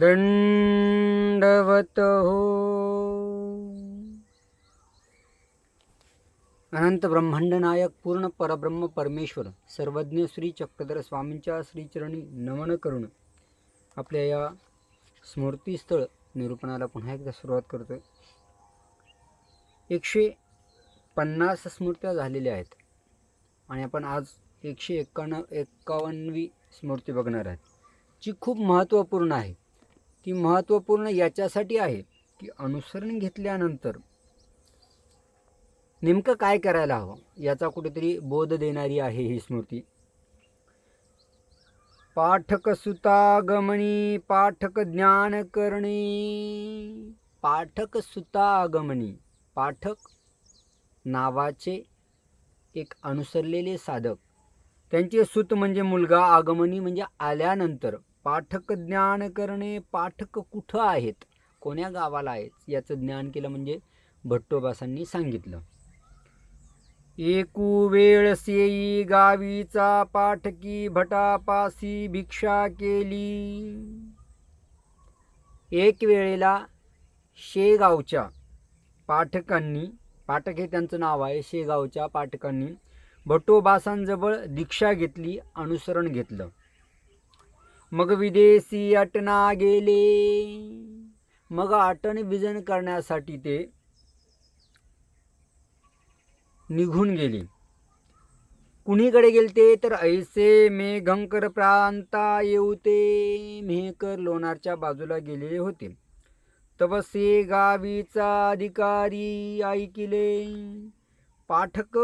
दंडवत हो। अनंत ब्रह्मांडनायक पूर्ण परब्रह्म परमेश्वर सर्वज्ञ श्री चक्रधर स्वामींच्या श्रीचरणी नमन करून आपल्या या स्मृतीस्थळ निरूपणाला पुन्हा एकदा सुरुवात करतो एकशे पन्नास स्मृत्या झालेल्या आहेत आणि आपण आज एकशे एक्कावन्न एक्कावन्नवी स्मृती बघणार आहेत जी खूप महत्त्वपूर्ण आहे. ती महत्त्वपूर्ण याच्यासाठी आहे की अनुसरण घेतल्यानंतर नेमकं काय करायला हवं? याचा कुठेतरी बोध देणारी आहे ही स्मृती. पाठक सुतागमनी पाठक ज्ञान करणे पाठक सुतागमनी पाठक नावाचे एक अनुसरलेले साधक. त्यांचे सुत म्हणजे मुलगा आगमनी म्हणजे आल्यानंतर. पाठक ज्ञान करणे पाठक कुठं आहेत? कोण्या गावाला आहेत? याचं ज्ञान केलं म्हणजे भट्टोबासांनी सांगितलं. एकू वेळ सेई गावीचा पाठकी भटापासी भिक्षा केली. एक वेळेला शेगावच्या पाठकांनी पाठक हे त्यांचं नाव आहे शेगावच्या पाठकांनी भट्टोबासांजवळ दीक्षा घेतली अनुसरण घेतलं. मग विदेशी अटना गेले. मग अटन विजन करण्यासाठी ते निघून गेले. कुणीकडे गेलते तर ऐसे मेघंकर प्रांता येऊते. मेहकर लोणारच्या बाजूला गेलेले होते. तवसे गावीचा अधिकारी ऐकिले. पाठक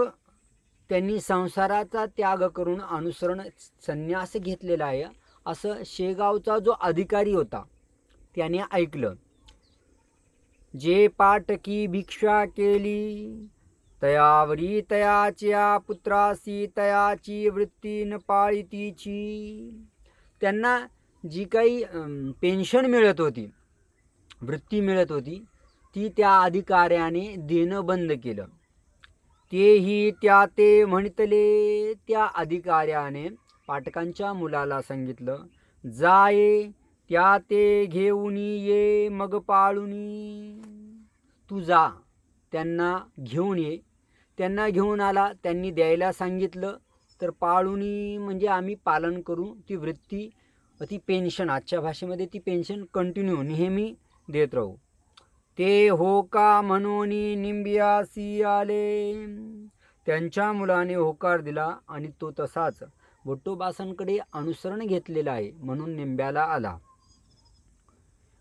त्यांनी संसाराचा त्याग करून अनुसरण संन्यास घेतलेला आहे. असं शेगावचा जो अधिकारी होता त्याने ऐकलं. जे पाटकी भिक्षा केली तयावरी तयाच्या पुत्रासी तयाची वृत्ती न पाळीतीची त्यांना जी काही पेन्शन मिळत होती वृत्ती मिळत होती ती त्या अधिकाऱ्याने देणं बंद केलं. तेही त्या ते म्हणतले त्या अधिकाऱ्याने पाटकांच्या मुलाला सांगितलं जाये त्या ते घेऊन ये मग पाळूनी. तू जा त्यांना घेऊन ये. त्यांना घेऊन आला त्यांनी द्यायला सांगितलं तर पाळूनी म्हणजे आम्ही पालन करू ती वृत्ती ती पेन्शन आजच्या भाषेमध्ये ती पेन्शन कंटिन्यू नेहमी देत राहू. ते हो का म्हणून निंबियासी आले त्यांच्या मुलाने होकार दिला आणि तो तसाच भट्टोबासांकडे अनुसरण घेतलेलं आहे म्हणून निंब्याला आला.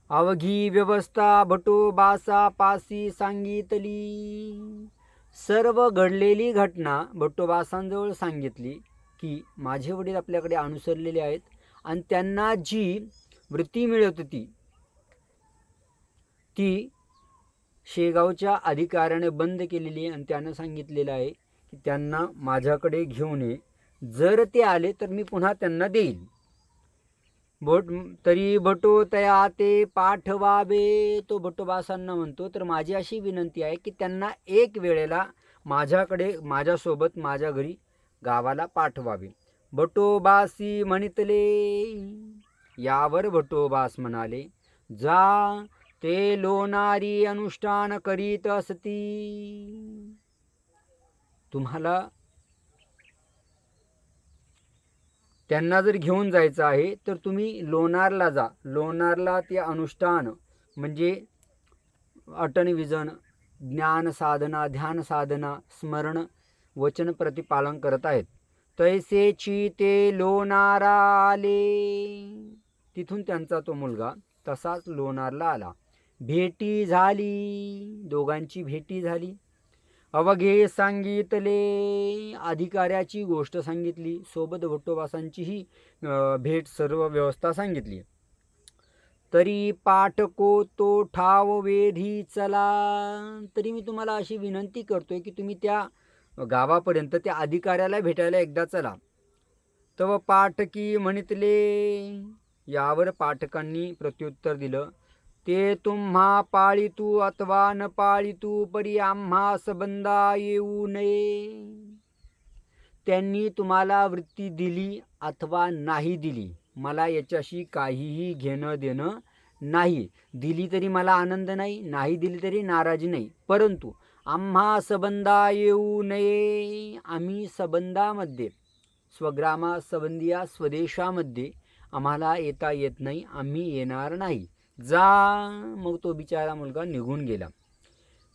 अवघी व्यवस्था भट्टोबासा पासी सांगितली. सर्व घडलेली घटना भट्टोबासांजवळ सांगितली की माझे वडील आपल्याकडे अनुसरलेले आहेत आणि त्यांना जी वृत्ती मिळत होती ती शेगावच्या अधिकाऱ्याने बंद केलेली आणि त्यानं सांगितलेलं आहे की त्यांना माझ्याकडे घेऊन ये. जर ते आले तर मी पुन्हा त्यांना देईन. भट तरी भटो तया ते पाठवावे तो भटोबासांना म्हणतो. तर माझी अशी विनंती आहे की त्यांना एक वेळेला माझ्याकडे माझ्यासोबत माझ्या घरी गावाला पाठवावे. भटोबासी म्हणितले यावर भटोबास म्हणाले जा ते लोणारी अनुष्ठान करीत असती. तुम्हाला त्यांना जर घेऊन जायचं आहे तर तुम्ही लोणारला जा. लोणारला ते अनुष्ठान म्हणजे अटन विजन ज्ञान साधना ध्यान साधना स्मरण वचन प्रतिपालन करत आहेत. तैसेची ते लोणारा आले तिथून त्यांचा तो मुलगा तसाच लोणारला आला. भेटी झाली. दोघांची भेटी झाली. अवघे सांगितले. अधिकाऱ्याची गोष्ट सांगितली. सोबत भट्टोबासांचीही भेट सर्व व्यवस्था सांगितली. तरी पाठको तो ठाव वेधी चला. तरी मी तुम्हाला अशी विनंती करतोय की तुम्ही त्या गावापर्यंत त्या अधिकाऱ्याला भेटायला एकदा चला. तव पाठकी म्हणितले. यावर पाठकांनी प्रत्युत्तर दिलं. ते तुम्हा पाळितू अथवा न पाळितू परी आम्हा सबंधा येऊ नये त्यांनी तुम्हाला वृत्ती दिली अथवा नाही दिली मला याच्याशी काहीही घेणं देणं नाही दिली तरी मला आनंद नाही नाही दिली तरी नाराजी नाही परंतु आम्हा सबंधा येऊ नये आम्ही सबंधामध्ये स्वग्रामा सबंधिया स्वदेशामध्ये आम्हाला येता येत नाही आम्ही येणार नाही जा. मग तो बिचारा मुलगा निघून गेला.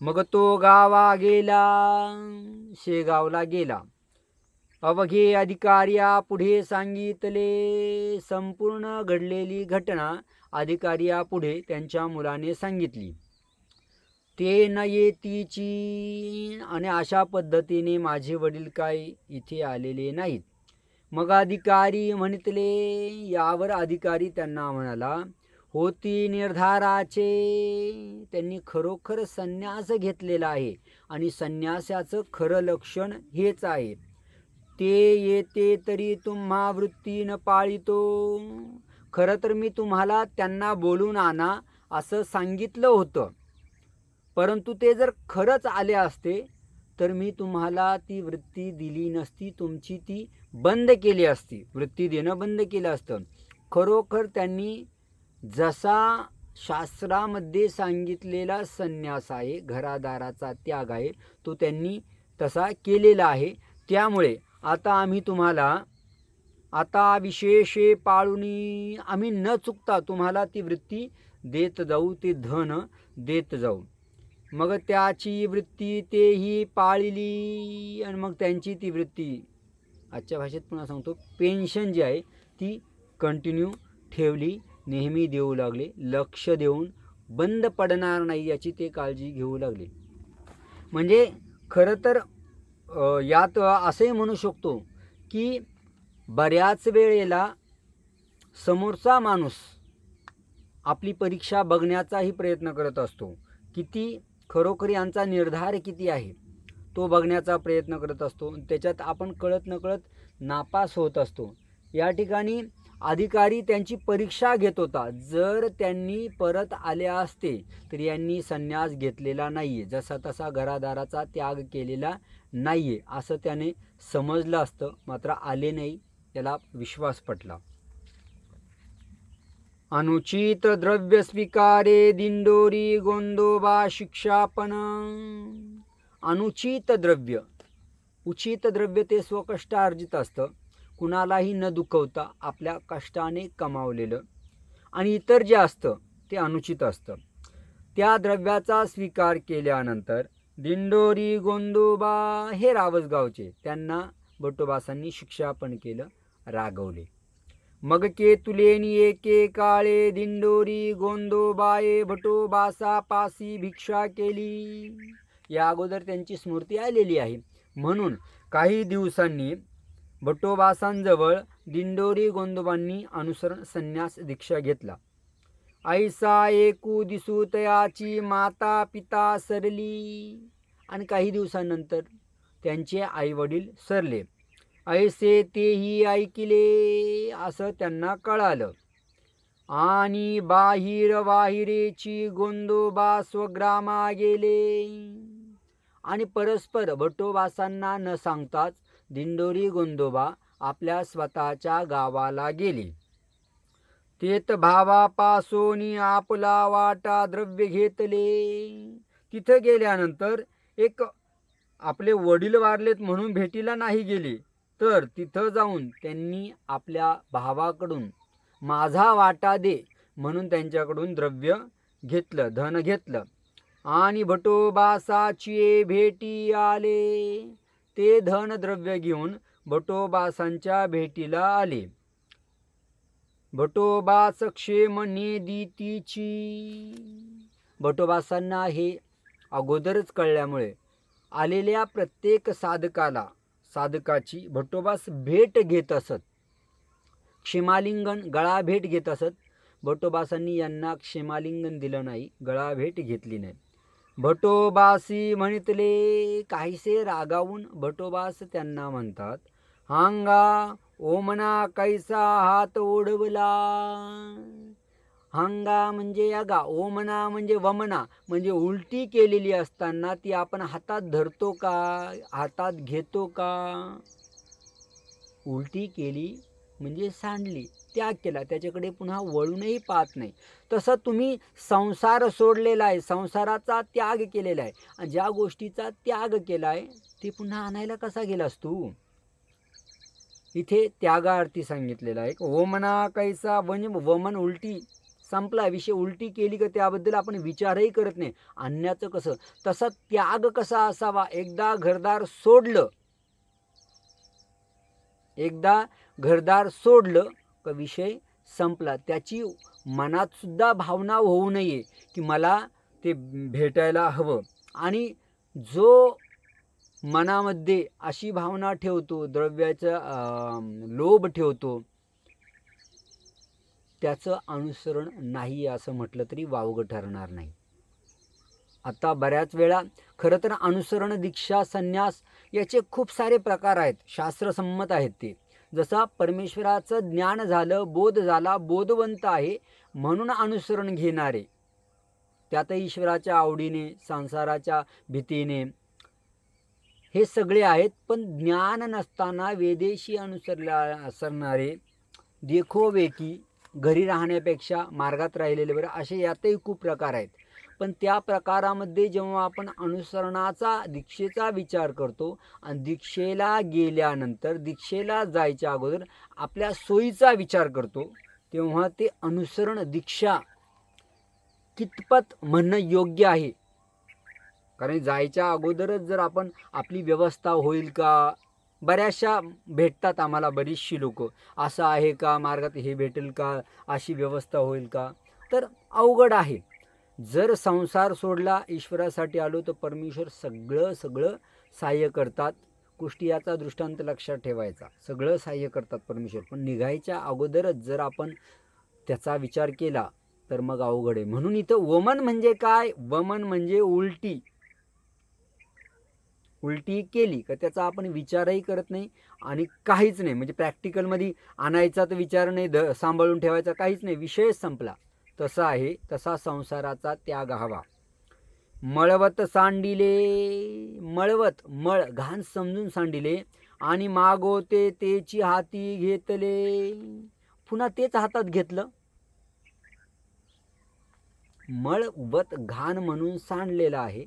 मग तो गावा गेला शेगावला गेला. अवघे अधिकार्या पुढे सांगितले. संपूर्ण घडलेली घटना अधिकार्या पुढे त्यांच्या मुलाने सांगितली. ते न येतीची आणि अशा पद्धतीने माझे वडील काय इथे आलेले नाहीत. मग अधिकारी म्हणितले यावर अधिकारी त्यांना म्हणाला होती निर्धाराचे. त्यांनी खरोखर संन्यास घेतलेला आहे आणि संन्यासाचं खरं लक्षण हेच आहे. ते येते तरी तुम्हा वृत्ती न पाळितो. खरं तर मी तुम्हाला त्यांना बोलून आणा असं सांगितलं होतं. परंतु ते जर खरंच आले असते तर मी तुम्हाला ती वृत्ती दिली नसती तुमची ती बंद केली असती. वृत्ती देणं बंद केलं असतं. खरोखर त्यांनी जसा शास्त्रामध्ये सांगितलेला संन्यास आहे घरादाराचा त्याग आहे तो त्यांनी तसा केलेला आहे. त्यामुळे आता आम्ही तुम्हाला आता विशेषे पाळूनी आम्ही न चुकता तुम्हाला ती वृत्ती देत जाऊ ते धन देत जाऊ. मग त्याची वृत्ती तेही पाळली आणि मग त्यांची ती वृत्ती आजच्या भाषेत पुन्हा सांगतो पेन्शन जी आहे ती कंटिन्यू ठेवली. नेहमी देऊ लागले. लक्ष देऊन बंद पडणार नाही याची ते काळजी घेऊ लागले. म्हणजे खरं तर यात असंही म्हणू शकतो की बऱ्याच वेळेला समोरचा माणूस आपली परीक्षा बघण्याचाही प्रयत्न करत असतो. किती खरोखर यांचा निर्धार किती आहे तो बघण्याचा प्रयत्न करत असतो. त्याच्यात आपण कळत नकळत नापास होत असतो. या ठिकाणी अधिकारी त्यांची परीक्षा घेत होता. जर त्यांनी परत आले असते तर यांनी संन्यास घेतलेला नाही आहे जसा तसा घरादाराचा त्याग केलेला नाही आहे असं त्याने समजलं असतं. मात्र आले नाही त्याला विश्वास पटला. अनुचित द्रव्य स्वीकारे दिंडोरी गोंदोबा शिक्षापण अनुचित द्रव्य. उचित द्रव्य ते स्वकष्ट अर्जित असतं. कुणालाही न दुखवता आपल्या कष्टाने कमावलेलं. आणि इतर जे असतं ते अनुचित असतं. त्या द्रव्याचा स्वीकार केल्यानंतर दिंडोरी गोंदोबा हे रावसगावचे त्यांना बटोबासांनी शिक्षापन केलं रागवले. मग के तुलेनी एके काळे दिंडोरी गोंदोबाये भटोबासा पासी भिक्षा केली. या अगोदर त्यांची स्मृती आलेली आहे. म्हणून काही दिवसांनी भटोबासांजवळ दिंडोरी गोंदोबांनी अनुसरण संन्यास दीक्षा घेतला. ऐसा एकू दिसू तयाची माता पिता सरली. आणि काही दिवसानंतर त्यांचे आईवडील सरले. ऐसे तेही ऐकिले असं त्यांना कळालं. आणि बाहिर वाहिरेची गोंदोबा स्वग्रामा गेले. आणि परस्पर भटोबासांना न सांगताच दिंडोरी गोंदोबा आपल्या स्वतःच्या गावाला गेली. तेत भावापासून आपला वाटा द्रव्य घेतले. तिथं गेल्यानंतर एक आपले वडील वारलेत म्हणून भेटीला नाही गेले. तर तिथं जाऊन त्यांनी आपल्या भावाकडून माझा वाटा दे म्हणून त्यांच्याकडून द्रव्य घेतलं धन घेतलं. आणि भटोबासाची भेटी आले. ते धन द्रव्य घेऊन भटोबासांच्या भेटीला आले. भटोबास क्षेम निदितीची भटोबासांना हे अगोदरच कळल्यामुळे आलेल्या प्रत्येक साधकाला साधकाची भटोबास भेट घेत असत. क्षेमालिंगन गळा भेट घेत असत. भटोबासांनी यांना क्षेमालिंगन दिलं नाही गळा भेट घेतली नाही. भटोबासी म्हणितले काहीसे रागावून भटोबास त्यांना म्हणतात हांगा ओमना कैसा हात ओढवला? हांगा म्हणजे यागा ओमना म्हणजे वमना म्हणजे उलटी केलेली असताना ती आपण हातात धरतो का? हातात घेतो का? उलटी केली. म्हणजे सांडली त्याग केला. त्याच्याकडे पुन्हा वळूनही पाहत नाही. तसं तुम्ही संसार सोडलेला आहे. संसाराचा त्याग केलेला आहे. ज्या गोष्टीचा त्याग केला आहे ते पुन्हा आणायला कसा गेलास तू? इथे त्यागार्थी सांगितलेला आहे. वमना कैसा वन वमन उलटी संपला. विषय उलटी केली का त्याबद्दल आपण विचारही करत नाही. आणण्याचं कसं? तसा त्याग कसा असावा? एकदा घरदार सोडलं एकदा घरदार सोडलं का विषय संपला. त्याची मनात सुद्धा भावना होऊ नये की मला ते भेटायला हवं. आणि जो मनामध्ये अशी भावना ठेवतो द्रव्याचा लोभ ठेवतो त्याचं अनुसरण नाही असं म्हटलं तरी वावगं ठरणार नाही. आता बऱ्याच वेळा खरं तर अनुसरण दीक्षा संन्यास याचे खूप सारे प्रकार आहेत. शास्त्रसंमत आहेत ते. जसा परमेश्वराचं ज्ञान झालं बोध झाला बोधवंत आहे म्हणून अनुसरण घेणारे. त्यातही ईश्वराच्या आवडीने संसाराच्या भीतीने. हे सगळे आहेत पण ज्ञान नसताना वेदेशी अनुसरला असरणारे. देखोवेकी घरी राहण्यापेक्षा मार्गात राहिलेले बरं असे यातही खूप प्रकार आहेत. पण त्या प्रकारामध्ये जेव्हा आपण अनुसरणाचा दीक्षेचा विचार करतो आणि दीक्षेला गेल्यानंतर दीक्षेला जायच्या अगोदर आपल्या सोयीचा विचार करतो तेव्हा ते अनुसरण दीक्षा कितपत म्हणणं योग्य आहे? कारण जायच्या अगोदरच जर आपण आपली व्यवस्था होईल का? बऱ्याचशा भेटतात आम्हाला बरीचशी लोक. असं आहे का मार्गात हे भेटेल का? अशी व्यवस्था होईल का? तर अवघड आहे. जर संसार सोडला ईश्वरासाठी आलो तर परमेश्वर सगळं सगळं सहाय्य करतात. गोष्टी याचा दृष्टांत लक्षात ठेवायचा. सगळं सहाय्य करतात परमेश्वर. पण निघायच्या अगोदरच जर आपण त्याचा विचार केला तर मग अवघड आहे. म्हणून इथं वमन म्हणजे काय? वमन म्हणजे उलटी. उलटी केली का त्याचा आपण विचारही करत नाही आणि काहीच नाही. म्हणजे प्रॅक्टिकलमध्ये आणायचा तर विचार नाही द सांभाळून ठेवायचा काहीच नाही. विषयच संपला. तसा आहे तसा संसाराचा त्याग हवा. मळवत सांडिले मळवत मळ घाण समजून सांडिले आणि मागोते तेची हाती घेतले. पुन्हा तेच हातात घेतलं. मळवत घाण म्हणून सांडलेलं आहे.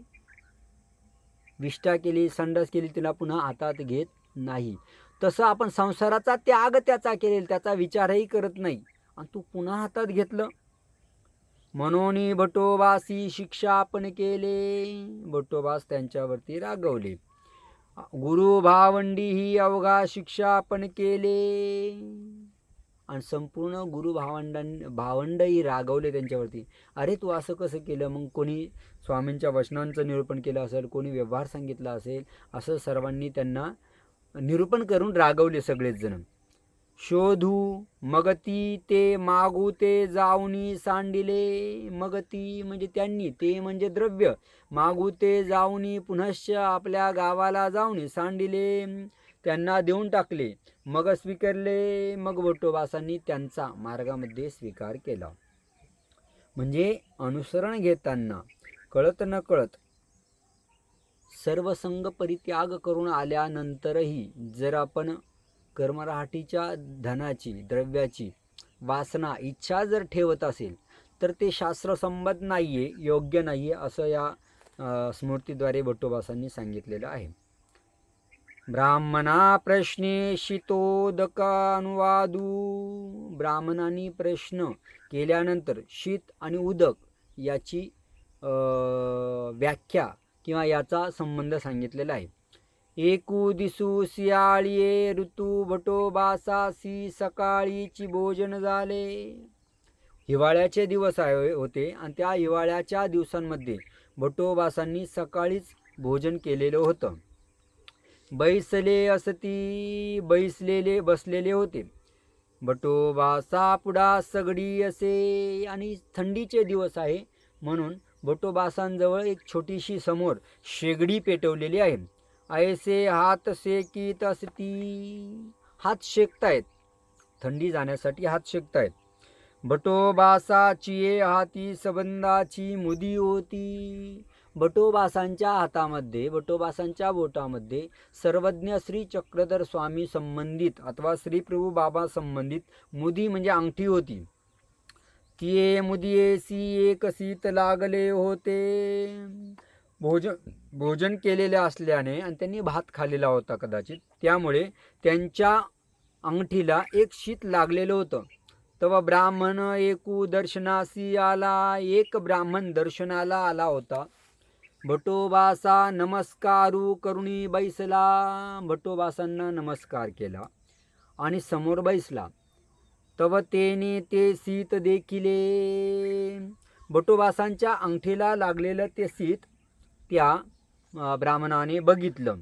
विष्ठा केली संडास केली तिला पुन्हा हातात घेत नाही. तसं आपण संसाराचा त्याग त्याचा केलेला त्याचा विचारही करत नाही. आणि तू पुन्हा हातात घेतलं. मनोनी भटोबासी शिक्षापण केले. भटोबास त्यांच्यावरती रागवले. गुरु भावंडी ही अवघा शिक्षापण केले. आणि संपूर्ण गुरु भावंडां भावंडही रागवले त्यांच्यावरती. अरे तू असं कसं केलं? मग कोणी स्वामींच्या वचनांचं निरूपण केलं असेल कोणी व्यवहार सांगितला असेल असं सर्वांनी त्यांना निरूपण करून रागवले सगळेच जण. शोधू मगती ते मागू ते जाऊनी सांडिले. मगती म्हणजे त्यांनी ते म्हणजे द्रव्य. मागू ते जाऊनी पुनश्च आपल्या गावाला जाऊनी सांडिले. त्यांना देऊन टाकले. मग स्वीकारले. मग भट्टोबासांनी त्यांचा मार्गामध्ये स्वीकार केला. म्हणजे अनुसरण घेताना कळत न कळत सर्वसंग परित्याग करून आल्यानंतरही जर आपण कर्मराहाटीच्या धनाची द्रव्याची वासना इच्छा जर ठेवत असेल तर ते शास्त्रसंमत नाही आहे योग्य नाही आहे असं या स्मृतीद्वारे भट्टोबासांनी सांगितलेलं आहे. ब्राह्मणा प्रश्ने शीतोदकानुवादू. ब्राह्मणांनी प्रश्न केल्यानंतर शीत आणि उदक याची व्याख्या किंवा याचा संबंध सांगितलेला आहे. एकू दिसू सियाळीये ऋतू भटोबासासी सकाळीची भोजन झाले हिवाळ्याचे दिवस आहे होते आणि त्या हिवाळ्याच्या दिवसांमध्ये भटोबासांनी सकाळीच भोजन केलेलं होतं बैसले असती बैसलेले बसलेले होते भटोबासा पुढा सगडी असे आणि थंडीचे दिवस आहे म्हणून भटोबासांजवळ एक छोटीशी समोर शेगडी पेटवलेली आहे. ऐसे हात शेकीत असती हात शेकतायत. थंडी जाण्यासाठी हात शेकतायत. भटोबासाची हाती सबंधाची मुदी होती. बटोबासांच्या हातामध्ये बटोबासांच्या बोटामध्ये सर्वज्ञ श्री चक्रधर स्वामी संबंधित अथवा श्री प्रभू बाबा संबंधित मुदी म्हणजे अंगठी होती. तिये एसी एक सीत लागले होते. भोजन भोजन केलेले असल्याने आणि त्यांनी भात खाल्लेला होता कदाचित. त्यामुळे त्यांच्या अंगठीला एक शीत लागलेलं होतं. तेव्हा ब्राह्मण एकू दर्शनासी आला एक ब्राह्मण दर्शनाला आला होता. भटोबासा नमस्कारू करुणी बैसला. भटोबासांना नमस्कार केला आणि समोर बैसला. तव तेने ते सीत देखिले. भटोबासांच्या अंगठीला लागलेलं ते शीत त्या ब्राह्मणाने बघितलं.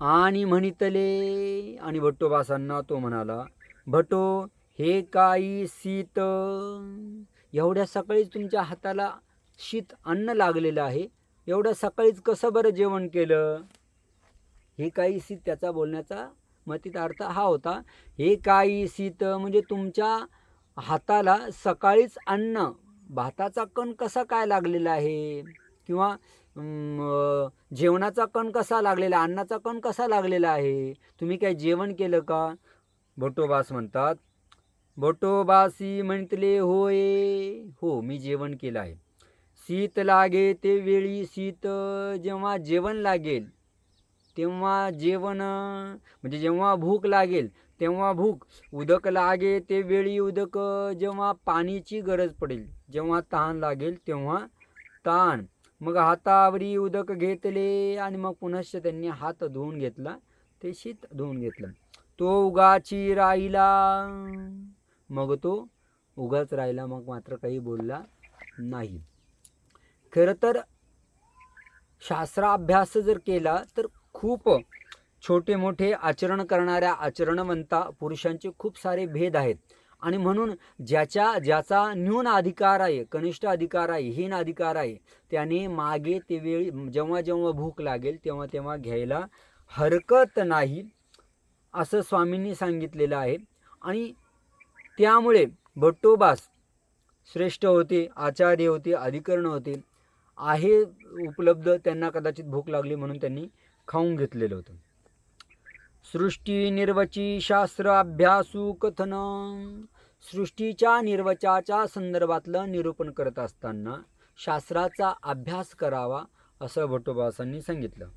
आणि म्हणितले आणि भट्टोबासांना तो म्हणाला भटो हे काही शीत एवढ्या सकाळीच तुमच्या हाताला शीत अन्न लागलेलं आहे एवढ्या सकाळीच कसं बरं जेवण केलं? हे काही शीत त्याचा बोलण्याचा मतीत अर्थ हा होता हे काही शीत म्हणजे तुमच्या हाताला सकाळीच अन्न भाताचा कण कसा काय लागलेला आहे? किंवा जेवणाचा कण कसा लागलेला अन्नाचा कण कसा लागलेला आहे? तुम्ही काय जेवण केलं का? भटोबास म्हणतात. भटोबासी म्हणतले होय. हो मी जेवण केलं आहे. शीत लागे ते वेळी शीत जेव्हा जेवण लागेल तेव्हा जेवण म्हणजे जेव्हा भूक लागेल तेव्हा भूक. उदक लागे ते वेळी उदक जेव्हा पाण्याची गरज पडेल जेव्हा तहान लागेल तेव्हा ताण मग हातावरी उदक घेतले आणि मग पुनश्च त्यांनी हात धुवून घेतला. ते शीत धुवून घेतलं. तो उगाची राहिला. मग तो उगाच राहिला. मग मात्र काही बोलला नाही. खरं तर शास्त्राभ्यास जर केला तर खूप छोटे मोठे आचरण करणाऱ्या आचरणवंता पुरुषांचे खूप सारे भेद आहेत. आणि म्हणून ज्याच्या ज्याचा न्यून अधिकार आहे कनिष्ठ अधिकार आहे हीन अधिकार आहे त्याने मागे ते वेळी जेव्हा जेव्हा भूक लागेल तेव्हा तेव्हा घ्यायला हरकत नाही असं स्वामींनी सांगितलेलं आहे. आणि त्यामुळे भट्टोबास श्रेष्ठ होते आचार्य होते अधिकरण होते आहे उपलब्ध त्यांना कदाचित भूक लागली म्हणून त्यांनी खाऊन घेतलेलं होतं. सृष्टी निर्वची शास्त्र अभ्यासू कथन सृष्टीच्या निर्वचाच्या संदर्भातलं निरूपण करत असताना शास्त्राचा अभ्यास करावा असं भटोबासांनी सांगितलं.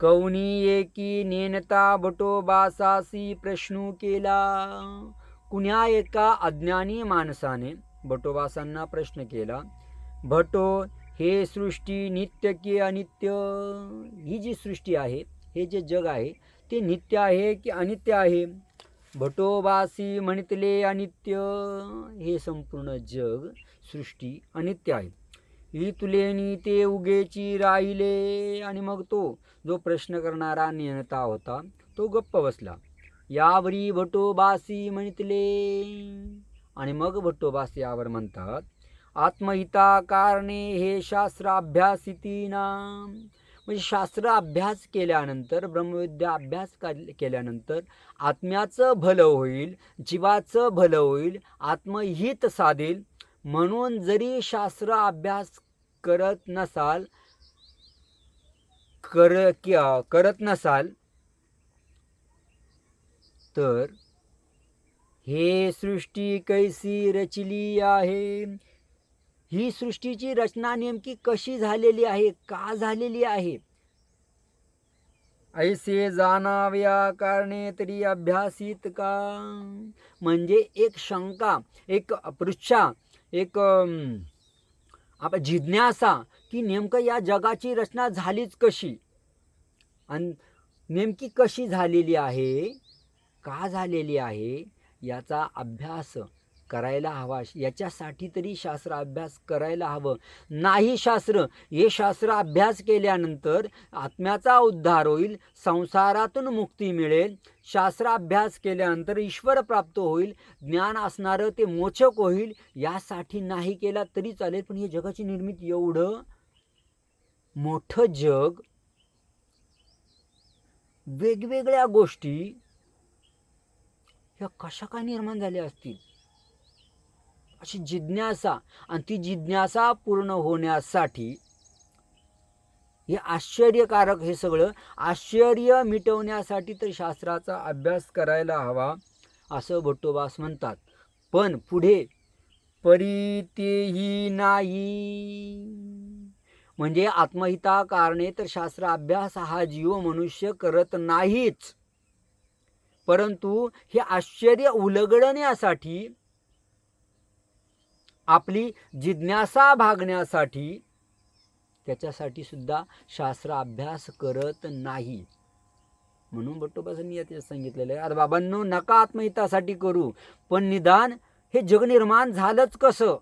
कौनी एकी नेनता भटोबासासी प्रश्न केला. कुण्या एका अज्ञानी माणसाने भटोबासांना प्रश्न केला भटो हे सृष्टी नित्य की अनित्य? ही जी सृष्टी आहे हे जे जग आहे ते नित्य आहे की अनित्य आहे? भटोबासी म्हणितले अनित्य हे संपूर्ण जग सृष्टी अनित्य आहे. ही तुलेनी ते उगेची राहिले आणि मग तो जो प्रश्न करणारा नेता होता तो गप्प बसला. यावरी भटोबासी म्हणितले. आणि मग भट्टोबासी यावर म्हणतात आत्महिता कारणे हे शास्त्राभ्यासिती नाम म्हणजे शास्त्र अभ्यास केल्यानंतर ब्रह्मविद्या अभ्यास केल्यानंतर आत्म्याचं भलं होईल जीवाचं भलं होईल आत्महित साधेल. म्हणून जरी शास्त्र अभ्यास करत नसाल कर करत नसाल तर हे सृष्टी कैसी रचली आहे? ही सृष्टीची रचना नेमकी कशी झालेली आहे? का झालेली आहे? ऐसे जाणाव्या कारणे तरी अभ्यासित का? म्हणजे एक शंका एक पृच्छा एक आप जिज्ञासा की नेमकं या जगाची रचना झालीच कशी? आणि नेमकी कशी झालेली आहे? का झालेली आहे? याचा अभ्यास करायला हवा. याच्यासाठी तरी शास्त्र अभ्यास करायला हवं. नाही शास्त्र हे शास्त्र अभ्यास केल्यानंतर आत्म्याचा उद्धार होईल संसारातून मुक्ती मिळेल. शास्त्र अभ्यास केल्यानंतर ईश्वर प्राप्त होईल ज्ञान असणारं ते मोचक होईल. यासाठी नाही केला तरी चालेल पण हे जगाची निर्मिती एवढं मोठं जग वेगवेगळ्या गोष्टी ह्या कशा काय निर्माण झाल्या असतील? अशी जिज्ञासा आणि ती जिज्ञासा पूर्ण होण्यासाठी हे आश्चर्यकारक हे सगळं आश्चर्य मिटवण्यासाठी तर शास्त्राचा अभ्यास करायला हवा असं भट्टोबास म्हणतात. पण पुढे परितेही नाही. म्हणजे आत्महिता कारणे तर शास्त्र अभ्यास हा जीव मनुष्य करत नाहीच. परंतु हे आश्चर्य उलगडण्यासाठी आपली जिज्ञासा भागण्यासाठी त्याच्यासाठी सुद्धा शास्त्र अभ्यास करत नाही. म्हणून भट्टोबासांनी यात सांगितलेलं आहे. अरे बाबांनो नका आत्महितासाठी करू पण निदान हे जगनिर्माण झालंच कसं?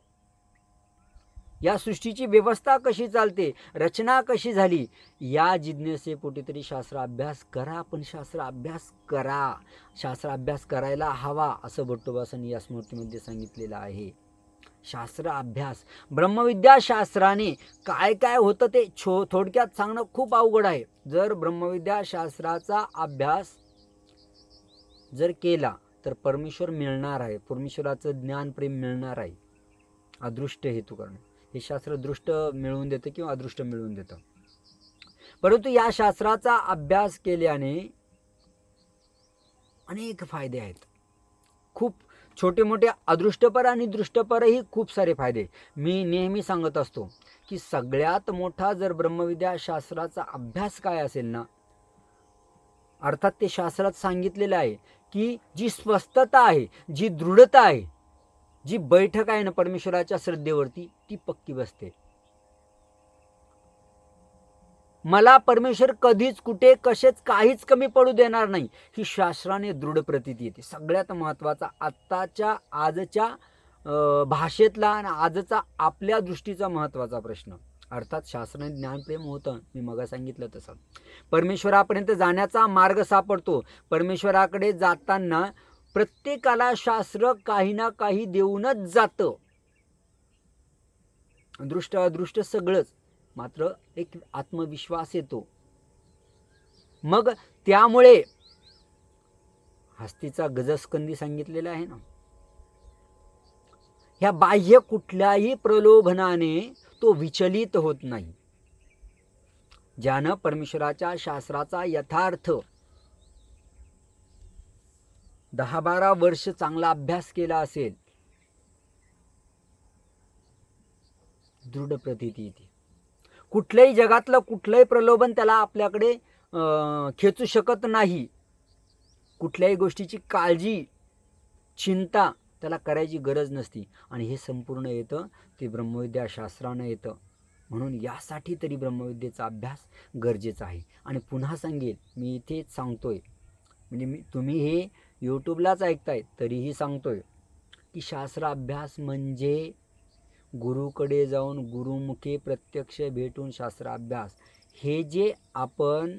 या सृष्टीची व्यवस्था कशी चालते? रचना कशी झाली? या जिज्ञासे कुठेतरी शास्त्र अभ्यास करा पण शास्त्र अभ्यास करा. शास्त्र अभ्यास करायला हवा असं भट्टोबासांनी या स्मृतीमध्ये सांगितलेलं आहे. शास्त्र अभ्यास. ब्रह्मविद्या शास्त्राने काय काय होतं ते छो थोडक्यात सांगणं खूप अवघड आहे. जर ब्रह्मविद्या शास्त्राचा अभ्यास जर केला तर परमेश्वर मिळणार आहे. परमेश्वराचं ज्ञानप्रेम मिळणार आहे. अदृष्ट हेतू करणं. हे शास्त्र दृष्ट मिळवून देतं किंवा अदृष्ट मिळवून देतं? परंतु या शास्त्राचा अभ्यास केल्याने अनेक फायदे आहेत. खूप छोटे मोठे अदृष्टपर आणि दृष्टपरही खूप सारे फायदे. मी नेहमी सांगत असतो की सगळ्यात मोठा जर ब्रह्मविद्या शास्त्राचा अभ्यास काय असेल ना अर्थात ते शास्त्रात सांगितलेलं आहे की जी स्वस्थता आहे जी दृढता आहे जी बैठक आहे ना परमेश्वराच्या श्रद्धेवरती ती पक्की बसते. मला परमेश्वर कधीच कुठे कसेच काहीच कमी पडू देणार नाही. ही शास्त्राने दृढ प्रतीती येते. सगळ्यात महत्त्वाचा आत्ताच्या आजच्या भाषेतला आणि आजचा आपल्या दृष्टीचा महत्त्वाचा प्रश्न. अर्थात शास्त्राने ज्ञानप्रेम होतं. मी मग सांगितलं तसं. परमेश्वरापर्यंत जाण्याचा मार्ग सापडतो. परमेश्वराकडे जाताना प्रत्येकाला शास्त्र काही ना काही देऊनच जातं. दृष्ट अदृष्ट सगळंच. मात्र एक आत्मविश्वास येतो. मग त्यामुळे हस्तीचा गजस्कंदी सांगितलेला आहे ना. ह्या बाह्य कुठल्याही प्रलोभनाने तो विचलित होत नाही. ज्यानं परमेश्वराच्या शास्त्राचा यथार्थ दहा बारा वर्ष चांगला अभ्यास केला असेल दृढ प्रतीती येते. कुठल्याही जगातलं कुठलंही प्रलोभन त्याला आपल्याकडे खेचू शकत नाही. कुठल्याही गोष्टीची काळजी चिंता त्याला करायची गरज नसती. आणि हे संपूर्ण येतं ते ब्रह्मविद्या शास्त्रानं येतं. म्हणून यासाठी तरी ब्रह्मविद्येचा अभ्यास गरजेचा आहे. आणि पुन्हा सांगेल मी इथेच सांगतोय. म्हणजे मी तुम्ही हे यूट्यूबलाच ऐकताय तरीही सांगतोय की शास्त्र अभ्यास म्हणजे गुरुकडे जाऊन गुरुमुखे प्रत्यक्ष भेटून शास्त्र अभ्यास हे जे आपण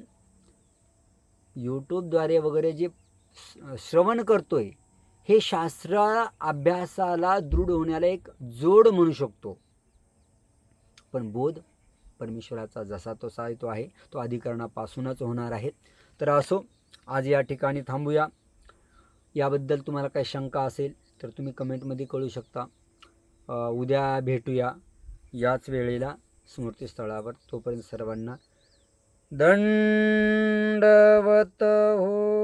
यूट्यूबद्वारे वगैरे जे श्रवण करतो आहे हे शास्त्र अभ्यासाला दृढ होण्याला एक जोड म्हणू शकतो. पण बोध परमेश्वराचा जसा तसा येतो तो आहे तो अधिकरणापासूनच होणार आहे. तर असो आज या ठिकाणी थांबूया. याबद्दल तुम्हाला काही शंका असेल तर तुम्ही कमेंटमध्ये कळू शकता. उद्या भेटूया याच वेळेला स्मृतीस्थळावर. तोपर्यंत सर्वांना दंडवत हो.